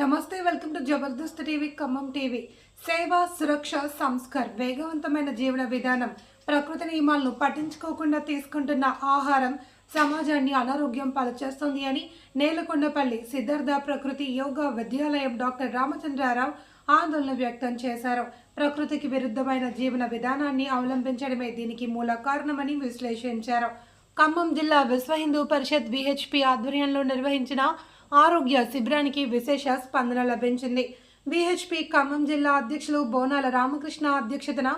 నమస్తే welcome to Jabardasth TV Khammam TV. సేవ సురక్ష సంస్కర్ వేగవంతమైన జీవన విధానం ప్రకృతి నియమాలను పట్టించుకోకుండా తీసుకుంటున్న ఆహారం సమాజాన్ని అనారోగ్యం పాలుచేస్తుంది అని నేలకొండపల్లి సిద్ధార్థ ప్రకృతి యోగా విద్యాలయం డాక్టర్ రామచంద్రారావు ఆందోళన వ్యక్తం చేశారు. ప్రకృతికి విరుద్ధమైన జీవన విధానాన్ని అవలంబించడమే దీనికి మూల కారణమని విశ్లేషించారు. ఖమ్మం జిల్లా విశ్వ హిందూ పరిషత్ విహెచ్పి ఆధ్వర్యంలో నిర్వహించిన ఆరోగ్య శిబిరానికి విశేష స్పందన లభించింది. విహెచ్పి ఖమ్మం జిల్లా అధ్యక్షులు బోనాల రామకృష్ణ అధ్యక్షతన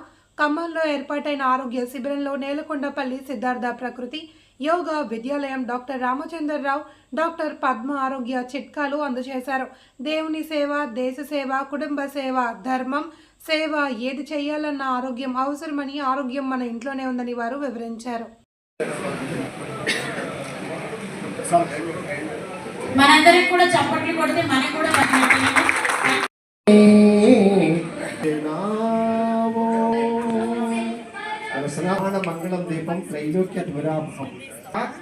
ఖమ్మంలో ఏర్పాటైన ఆరోగ్య శిబిరంలో నేలకొండపల్లి సిద్ధార్థ ప్రకృతి యోగా విద్యాలయం డాక్టర్ రామచంద్రరావు డాక్టర్ పద్మ ఆరోగ్య చిట్కాలు అందజేశారు. దేవుని సేవ దేశ సేవ కుటుంబ సేవ ధర్మం సేవ ఏది చేయాలన్న ఆరోగ్యం అవసరమని ఆరోగ్యం మన ఇంట్లోనే ఉందని వారు వివరించారు. మనందరికి కూడా చప్పట్లు కొడితే మనకి కూడా పట్టినట్టు మంగళం దీపం త్రైలోక్య ధ్వరాభం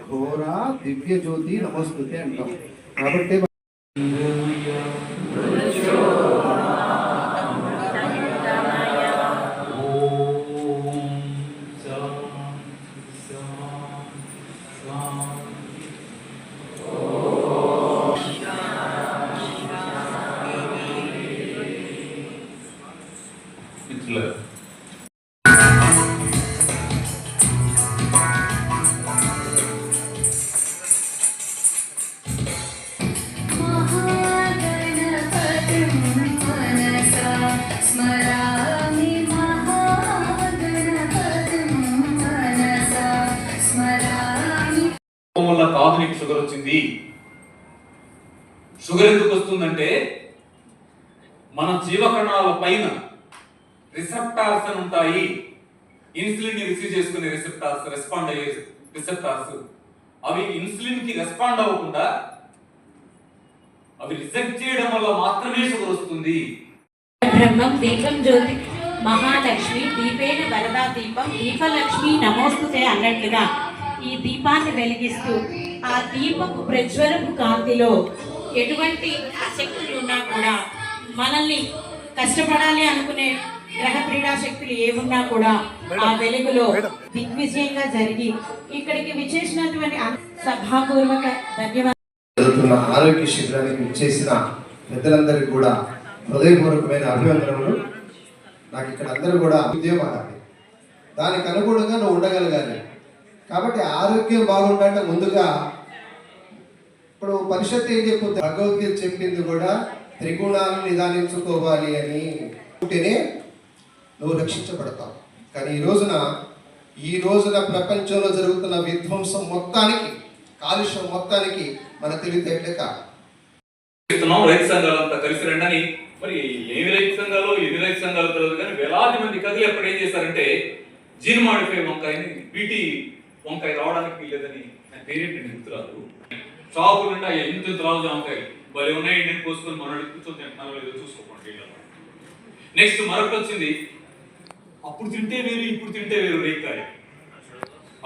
ఘోర దివ్య జ్యోతి నమోస్తుతే అంటాం. కాబట్టి షుగర్ ఎందుకు వస్తుందంటే మన జీవకణాల పైన రిసెప్టార్స్ అని ఉంటాయి. ఇన్సులిన్ని రిసీవ్ చేసుకునే రిసెప్టార్స్ రెస్పాండ్ అయ్యే రిసెప్టార్స్ అవి ఇన్సులిన్కి రెస్పాండ్ అవ్వకుండా అవి రిజెక్ట్ చేయడం వల్ల మాత్రమే షుగర్ వస్తుంది. బ్రహ్మం దీపం జ్యోతి మహాలక్ష్మి దీపేన వరదా దీపం దీపలక్ష్మి నమోస్తుతే అన్నట్లుగా ఈ దీపాన్ని వెలిగిస్తూ ఆ దీపపు ప్రజ్వలపు కాంతిలో ఎటువంటి శక్తులు ఉన్నా కూడా మనల్ని కష్టపడాలి అనుకునే గ్రహ క్రీడా శక్తులు ఏమున్నా కూడా ఆ వెలుగులో దిగ్విజయంగా జరిగి ఇక్కడికి విచ్చేసినటువంటి సభాపూర్వక ధన్యవాదాలు. జరుగుతున్న ఆరోగ్య శిబిరానికి ఇచ్చేసిన పెద్దలందరికీ కూడా హృదయపూర్వకమైన అభివందనములు నాకు ఇక్కడ అందరూ కూడా ఉద్యమాలి దానికి అనుగుణంగా నువ్వు ఉండగలగాలి. కాబట్టి ఆరోగ్యం బాగుండాలంటే ముందుగా ఇప్పుడు పరిషత్ ఏం చెప్పుద్ది భగవద్గీత చెప్పింది కూడా త్రిగుణాలను నిదానించుకోవాలి అని ఉంటేనే నువ్వు రక్షించబడతావు. కానీ ఈ రోజున ఈ రోజున ప్రపంచంలో జరుగుతున్న విధ్వంసం మొత్తానికి కాలుష్యం మొత్తానికి మన తెలివితేటలే కాదు రైతు రైతు సంఘాలంతా కలిసి రండి మరి ఏమి రైతు సంఘాలు ఎన్ని రైతు సంఘాలు తెలియదు కానీ వేలాది మంది కదిలి అప్పుడు ఏం చేశారంటే జీన్ మాడిఫై వంకాయని బీటీ వంకాయ రావడానికి లేదని నా పేరేంటి గుర్తురాదు? షాపు నుండి అవి ఎంత ద్రావు జామకాయలు భలే ఉన్నాయి నేను కోసుకొని మనోడు కూర్చొని తింటున్నారో లేదో చూసుకోకండి నెక్స్ట్ మరొకటి వచ్చింది. అప్పుడు తింటే వేరు ఇప్పుడు తింటే వేరు రేకాయ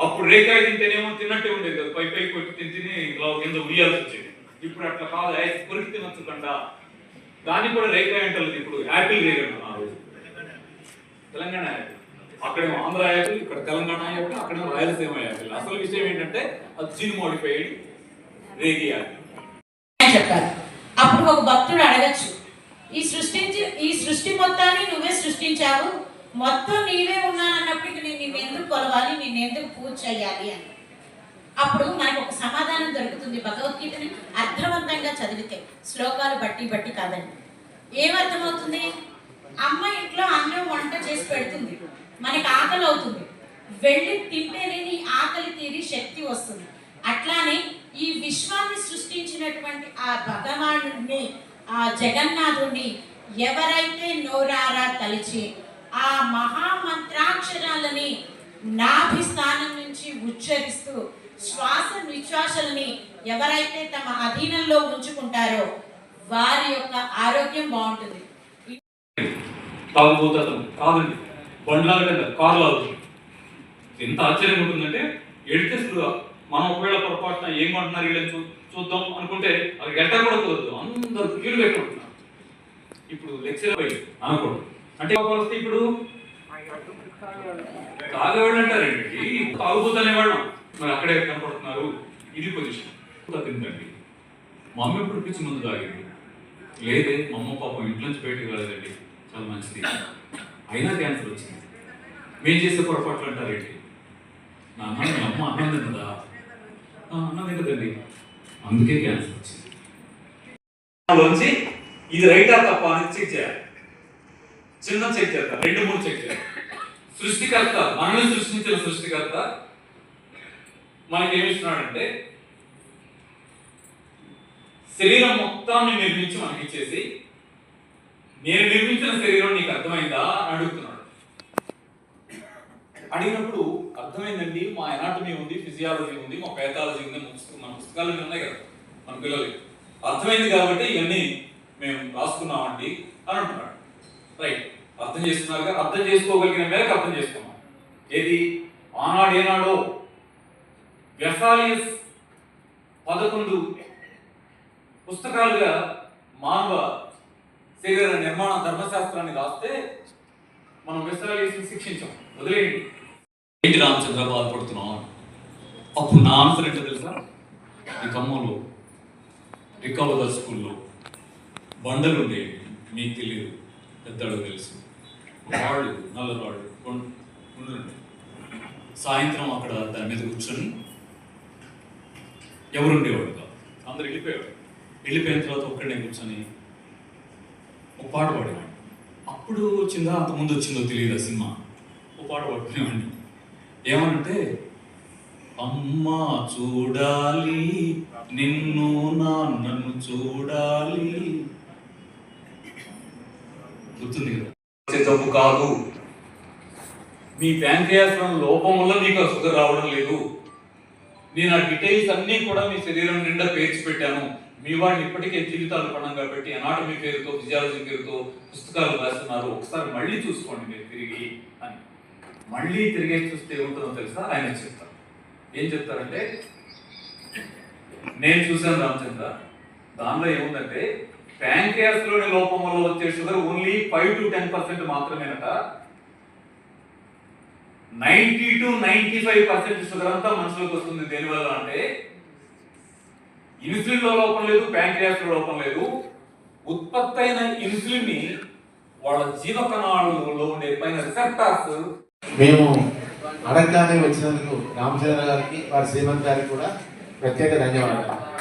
అప్పుడు రేకాయ తింటేనేమో తిన్నట్టే ఉండేది కదా. పై పై కొట్టి తిని తిని ఇలా కింద ఉయ్యాల్సి వచ్చేది. ఇప్పుడు అట్లా కాదు. ఐస్ కొరికి తినొచ్చకుండా దాన్ని కూడా రేకాయ అంటారు ఇప్పుడు. యాపిల్ రేగంట ఆ రోజు తెలంగాణ యాపిల్. అక్కడేమో ఆంధ్ర యాపిల్ ఇక్కడ తెలంగాణ యాపిల్ అక్కడేమో రాయలసీమ యాపిల్. అసలు విషయం ఏంటంటే అది జీన్ మోడిఫైడ్ చెప్పారు అప్పుడు ఒక భక్తుడు అడగచ్చు ఈ సృష్టించి ఈ సృష్టి మొత్తాన్ని నువ్వే సృష్టించావు. మొత్తం నీవే ఉన్నానన్నప్పటికీ నేను నేను ఎందుకు కొలవాలి? నేను ఎందుకు పూజ చేయాలి? అని. అప్పుడు మనకు ఒక సమాధానం దొరుకుతుంది భగవద్గీతని అర్థవంతంగా చదివితే. శ్లోకాలు బట్టి బట్టి కాదండి. ఏమర్థమవుతుంది అమ్మ ఇంట్లో అన్నం వంట చేసి పెడుతుంది. మనకి ఆకలి అవుతుంది వెళ్ళి తింటేనే నీ ఆకలి తీరి శక్తి వస్తుంది. అట్లానే ఈ విశ్వాన్ని సృష్టించినటువంటి ఆ భగవానుడిని ఆ జగన్నాథుణ్ణి ఎవరైతే నోరారా తలిచి ఆ మహామంత్రాక్షరాలని నాభి స్థానం నుంచి ఉచ్చరిస్తూ శ్వాస నిశ్వాసల్ని ఎవరైతే తమ అధీనంలో ఉంచుకుంటారో వారి యొక్క ఆరోగ్యం బాగుంటుంది. తాగుపోతాను కాదండి బండ్లాగా ఎంత ఆశ్చర్యం ఉంటుందంటే ఎడితే మనం ఒకవేళ పొరపాటున ఏమంటున్నారు వీళ్ళని చూ చూద్దాం అనుకుంటే అది గంట కూడా కుదరదు. అందరు క్యూలు పెట్టుకుంటున్నారు. ఇప్పుడు లెక్చర్ పోయి అనకూడదు. అంటే వస్తే ఇప్పుడు? తాగేవాళ్ళు అంటారండి. తాగుబోతు అనేవాళ్ళం మరి అక్కడే కనపడుతున్నారు. ఇది పొజిషన్. తిందండి మా అమ్మ ఇప్పుడు పిచ్చి ముందు తాగింది? లేదే మా అమ్మ పాపం ఇంట్లో నుంచి బయటకు రాలేదండి. చాలా మంచిది. అయినా క్యాన్సర్ వచ్చింది. మేము చేసే పొరపాట్లు అంటారేంటి? నా అమ్మ మీ అమ్మ అన్నం తిన్నదా? "ఆ, అన్నం అందుకే క్యాన్సర్ వచ్చింది. లోంచి ఇది రైటా తప్ప అని చెక్ చేయాలి. చిన్న చెక్ చేద్దాం. రెండు మూడు చెక్ చేయాలి. సృష్టికర్త మనల్ని సృష్టించిన సృష్టికర్త మనకి ఇస్తున్నాడంటే శరీరం మొత్తాన్ని నిర్మించి మనకి ఇచ్చేసి నేను నిర్మించిన శరీరం నీకు అర్థమైందా అని అడుగుతున్నాను అడిగినప్పుడు అర్థమైందండి మా ఎనాటమీ ఉంది ఫిజియాలజీ ఉంది మా పేథాలజీ ఉంది మన పుస్తకం- మన పుస్తకాలు ఉన్నాయి కదా మన పిల్లలకి అర్థమైంది కాబట్టి ఇవన్నీ మేము రాసుకున్నామండి అని అంటున్నాడు. రైట్. అర్థం చేసుకున్నారుగా అర్థం చేసుకోగలిగిన మేరకు అర్థం చేసుకున్నాం. ఏది? ఆనాడు ఏనాడో వెసాలియస్ పదకొండు పుస్తకాలుగా మానవ శరీర నిర్మాణ ధర్మశాస్త్రాన్ని రాస్తే మనం వెసాలియస్ని శిక్షించాం. వదిలేయండి. ఏంటి రామచంద్ర బాధపడుతున్నాం అప్పుడు నా ఆన్సర్ ఏంటో తెలుసా? ఈ ఖమ్మంలో రికవర్ స్కూల్లో బండలు ఉండేవి మీకు తెలియదు పెద్దడు తెలుసు. రాళ్ళు నల్ల రాళ్ళు కొండ- ఉండుండే సాయంత్రం అక్కడ దాని మీద కూర్చొని ఎవరు ఉండేవాడు కాదు. అందరు వెళ్ళిపోయాడు వెళ్ళిపోయిన తర్వాత ఒక్కడే కూర్చొని ఒక పాట పాడేవాడు అప్పుడు వచ్చిందా? అంతకుముందు వచ్చిందో తెలియదు ఆ సినిమా. ఒక పాట పాడుకునేవాడిని. ఏమనంటే అమ్మా చూడాలి. నిన్ను నాన్నను చూడాలి. గుర్తుంది కదా? వచ్చే జబ్బు కాదు. మీ ప్యాంక్రియాస్ లోపం వల్ల మీకు ఆ షుగర్ రావడం లేదు. నేను ఆ డీటెయిల్స్ అన్నీ కూడా మీ శరీరం నిండా పేర్చి పెట్టాను. మీ వాడిని ఇప్పటికే జీవితాలు పణంగా పెట్టి అనాటమీ పేరుతో ఫిజియాలజీ పేరుతో పుస్తకాలు రాస్తున్నారు. ఒకసారి మళ్ళీ చూసుకోండి మీరు తిరిగి అని. మళ్ళీ తిరిగే చూస్తే ఏముంటుందో తెలుసా? ఆయన చెప్తారు. ఏం చెప్తారంటే నేను చూశాను రామచంద్ర దానిలో ఏముందంటే ప్యాంక్రియాస్లోని లోపం వల్ల వచ్చే sugar only five to ten percent మాత్రమేనట. Ninety to ninety five percent sugar అంతా మనుషులకు వస్తుంది. దేనివల్ల అంటే ఇన్సులిన్లో లోపం లేదు ప్యాంక్రియాస్లో లోపం లేదు. ఉత్పత్తి అయిన ఇన్సులిన్ని వాళ్ళ జీవకణాలలో ఉండే పైన రిసెప్టార్స్ మేము అడగగానే వచ్చినందుకు రామచంద్ర గారికి వారి శ్రీమంత్ గారికి కూడా ప్రత్యేక ధన్యవాదాలు.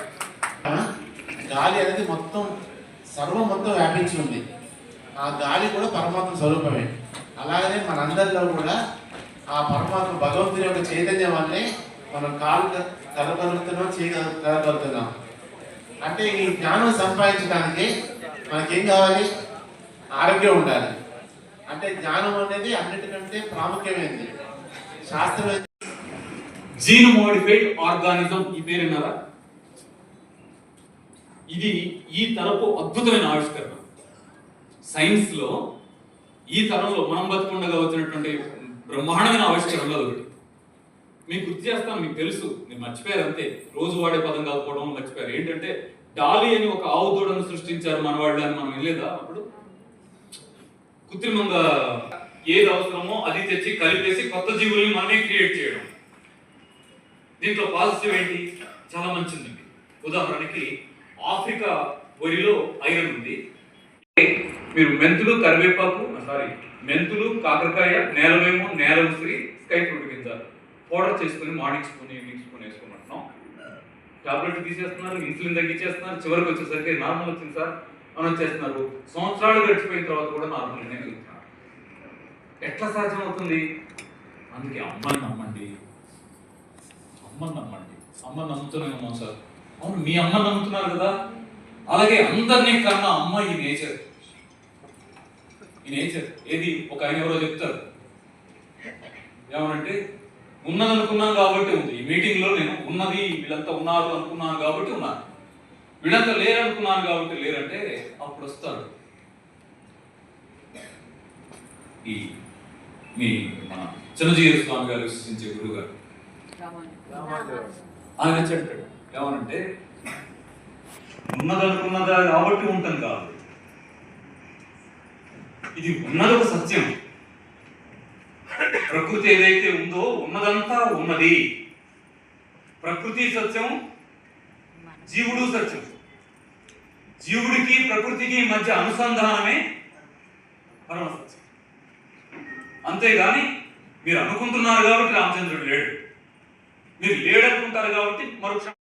గాలి అనేది మొత్తం సర్వం మొత్తం వ్యాపించి ఉంది. ఆ గాలి కూడా పరమాత్మ స్వరూపమే. అలాగనే మనందరిలో కూడా ఆ పరమాత్మ భగవంతుని యొక్క చైతన్యం వల్లే మనం కాలు క- కలగలుగుతున్నాం చేయగలుగుతున్నాం అంటే ఈ జ్ఞానం సంపాదించడానికి మనకేం కావాలి? ఆరోగ్యం ఉండాలి. అంటే జ్ఞానం అనేది అన్నిటికంటే ప్రాముఖ్యమైనది. శాస్త్రం జీన్ మోడిఫైడ్ ఆర్గానిజం ఈ పేరు విన్నారా? ఇది ఈ తరపు అద్భుతమైన ఆవిష్కరణ. సైన్స్లో ఈ తరంలో మనం బతుకుండగా వచ్చినటువంటి బ్రహ్మాండమైన ఆవిష్కరణలో ఒకటి. మీకు గుర్తు చేస్తాను మీకు తెలుసు మీరు మర్చిపోయారు అంతే. రోజు వాడే పదం కాకపోవడం మర్చిపోయారు. ఏంటంటే డాలి అని ఒక ఆవు దూడను సృష్టించారు మనవాళ్ళు అని మనం వెళ్ళేదా అప్పుడు? కృత్రిమంగా ఏది అవసరమో అది తెచ్చి కలిపేసి కొత్త జీవుల్ని మనమే క్రియేట్ చేయడం. దీంట్లో పాజిటివ్ ఏంటి? చాలా మంచిది. ఉదాహరణకి ఆఫ్రికా వరిలో ఐరన్ ఉంది. మీరు మెంతులు కరివేపాకు సారీ మెంతులు కాకరకాయ నేలవేమో నేల ఉసిరి స్కై ఫ్రూట్ గింజ పౌడర్ చేసుకుని మార్నింగ్ స్పూన్ ఈవినింగ్ స్పూన్ వేసుకోమంటున్నాం టాబ్లెట్ తీసేస్తున్నారు ఇన్సులిన్ తగ్గించేస్తున్నారు. చివరికి వచ్చేసరికి నార్మల్ వచ్చింది సార్. మనం చేస్తున్నారు. సంవత్సరాలు గడిచిపోయిన తర్వాత కూడా నార్మల్ వెళ్తున్నారు ఎట్లా సాధ్యమవుతుంది? అందుకే అమ్మని నమ్మండి. అమ్మని నమ్మండి. అమ్మని నమ్ముతూనే ఉన్నాం సార్. అవును మీ అమ్మని నమ్ముతున్నారు కదా? అలాగే అందరినీ కన్నా అమ్మ ఈ నేచర్. ఈ నేచర్. ఏది? ఒక ఆయన ఎవరో చెప్తారు. ఏమనంటే ఉన్నది అనుకున్నాను కాబట్టి ఉంది. ఈ మీటింగ్లో నేను ఉన్నది వీళ్ళంతా ఉన్నారు అనుకున్నాను కాబట్టి ఉన్నాను వీళ్ళంతా లేరనుకున్నాను కాబట్టి లేరంటే అప్పుడు వస్తాడు. ఈ మీ మన చిన్నజీవి స్వామి గారు విశ్వసించే గురువు గారు ఆయన చెప్పాడు ఏమనంటే ఉన్నదనుకున్నదా కాబట్టి ఉంటుంది కాదు. ఇది ఉన్నది ఒక సత్యం. ప్రకృతి ఏదైతే ఉందో ఉన్నదంతా ఉన్నది. ప్రకృతి సత్యం జీవుడు సత్యం. జీవుడికి ప్రకృతికి మధ్య అనుసంధానమే పరమ సత్యం. అంతేగాని మీరు అనుకుంటున్నారు కాబట్టి రామచంద్రుడు లేడు. మీరు లేడనుకుంటారు కాబట్టి మరుక్షణం